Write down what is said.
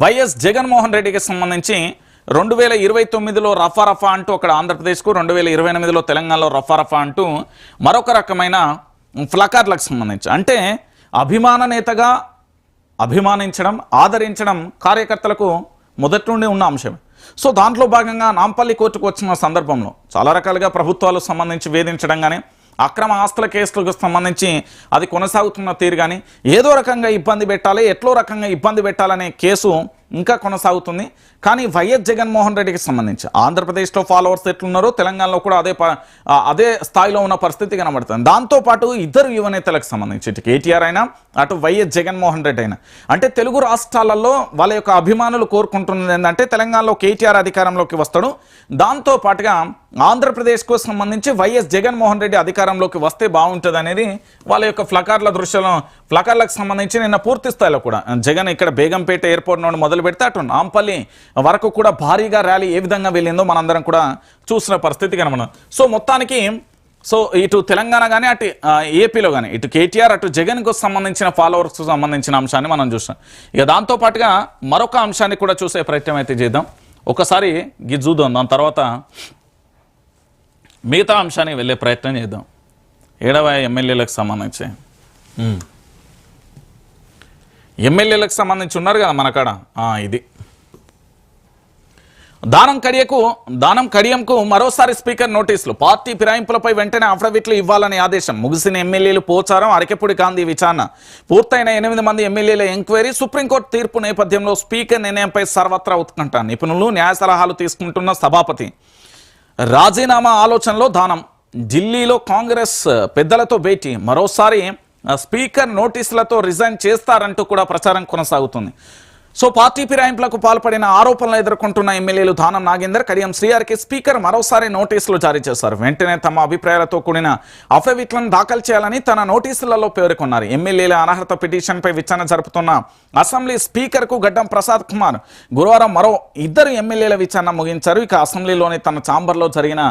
YS Jaganmohan రెడ్డికి సంబంధించి రెండు వేల ఇరవై తొమ్మిదిలో రఫా రఫా అంటూ అక్కడ ఆంధ్రప్రదేశ్కు రెండు వేల ఇరవై ఎనిమిదిలో తెలంగాణలో రఫా రఫా అంటూ మరొక రకమైన ఫ్లకార్లకు సంబంధించి. అంటే అభిమాన నేతగా అభిమానించడం ఆదరించడం కార్యకర్తలకు మొదటి నుండి ఉన్న అంశం సో దాంట్లో భాగంగా నాంపల్లి కోర్టుకు వచ్చిన సందర్భంలో చాలా రకాలుగా ప్రభుత్వాలు సంబంధించి వేధించడం కానీ అక్రమ ఆస్తుల కేసులకు సంబంధించి అది కొనసాగుతున్న తీరు కానీ ఏదో రకంగా ఇబ్బంది పెట్టాలి ఎట్లో రకంగా ఇబ్బంది పెట్టాలనే కేసు ఇంకా కొనసాగుతుంది. కానీ వైఎస్ జగన్మోహన్ రెడ్డికి సంబంధించి ఆంధ్రప్రదేశ్లో ఫాలోవర్స్ ఎట్లున్నారో తెలంగాణలో కూడా అదే అదే స్థాయిలో ఉన్న పరిస్థితి కనబడుతుంది. దాంతోపాటు ఇద్దరు యువనేతలకు సంబంధించి ఇటు కేటీఆర్ అయినా అటు వైఎస్ జగన్మోహన్ రెడ్డి అయినా. అంటే తెలుగు రాష్ట్రాలలో వాళ్ళ యొక్క అభిమానులు కోరుకుంటున్నది ఏంటంటే తెలంగాణలో కేటీఆర్ అధికారంలోకి వస్తాడు. దాంతో పాటుగా ఆంధ్రప్రదేశ్కు సంబంధించి వైఎస్ జగన్మోహన్ రెడ్డి అధికారంలోకి వస్తే బాగుంటుంది అనేది వాళ్ళ యొక్క ఫ్లకార్ల దృశ్యంలో ఫ్లకార్లకు సంబంధించి నిన్న పూర్తి స్థాయిలో కూడా. జగన్ ఇక్కడ బేగంపేట ఎయిర్పోర్ట్ నుండి మొదలు పెడితే అటు నాంపల్లి వరకు కూడా భారీగా ర్యాలీ ఏ విధంగా వెళ్ళిందో మనందరం కూడా చూసిన పరిస్థితి కనబడం సో మొత్తానికి సో ఇటు తెలంగాణ కానీ అటు ఏపీలో కానీ ఇటు కేటీఆర్ అటు జగన్కు సంబంధించిన ఫాలోవర్స్కు సంబంధించిన అంశాన్ని మనం చూసాం ఇక దాంతో పాటుగా మరొక అంశాన్ని కూడా చూసే ప్రయత్నం అయితే చేద్దాం. ఒకసారి గిజ్జుదాం దాని తర్వాత మిగతా అంశానికి వెళ్ళే ప్రయత్నం చేద్దాం. ఏడవ ఎమ్మెల్యేలకు సంబంధించి. ఎమ్మెల్యేలకు సంబంధించి ఉన్నారు కదా మన కాడ? ఆ, ఇది. దానం కడియకు దానం కడియంకు మరోసారి స్పీకర్ నోటీసులు. పార్టీ ఫిరాయింపులపై వెంటనే అఫిడవిట్లు ఇవ్వాలని ఆదేశం. ముగిసిన ఎమ్మెల్యేలు పోచారం అరకెప్పుడు గాంధీ విచారణ. పూర్తయిన ఎనిమిది మంది ఎమ్మెల్యేల ఎంక్వైరీ సుప్రీంకోర్టు తీర్పు నేపథ్యంలో స్పీకర్ నిర్ణయంపై సర్వత్రా ఉత్కంఠ. నిపుణులు న్యాయ సలహాలు తీసుకుంటున్న సభాపతి. రాజీనామా ఆలోచనలో దానం. ఢిల్లీలో కాంగ్రెస్ పెద్దలతో భేటీ. మరోసారి స్పీకర్ నోటీసులతో రిజైన్ చేస్తారంటూ కూడా ప్రచారం కొనసాగుతుంది. సో పార్టీ ఫిరాయింపులకు పాల్పడిన ఆరోపణలు ఎదుర్కొంటున్న ఎమ్మెల్యేలు దానం నాగేందర్ కడియం శ్రీఆర్కి స్పీకర్ మరోసారి నోటీసులు జారీ చేశారు. వెంటనే తమ అభిప్రాయాలతో కూడిన అఫిడవిట్లను దాఖలు చేయాలని తన నోటీసులలో పేర్కొన్నారు. ఎమ్మెల్యేల అనర్హత పిటిషన్పై విచారణ జరుపుతున్న అసెంబ్లీ స్పీకర్కు గడ్డం ప్రసాద్ కుమార్ గురువారం మరో ఇద్దరు ఎమ్మెల్యేల విచారణ ముగించారు. ఇక అసెంబ్లీలోని తన ఛాంబర్లో జరిగిన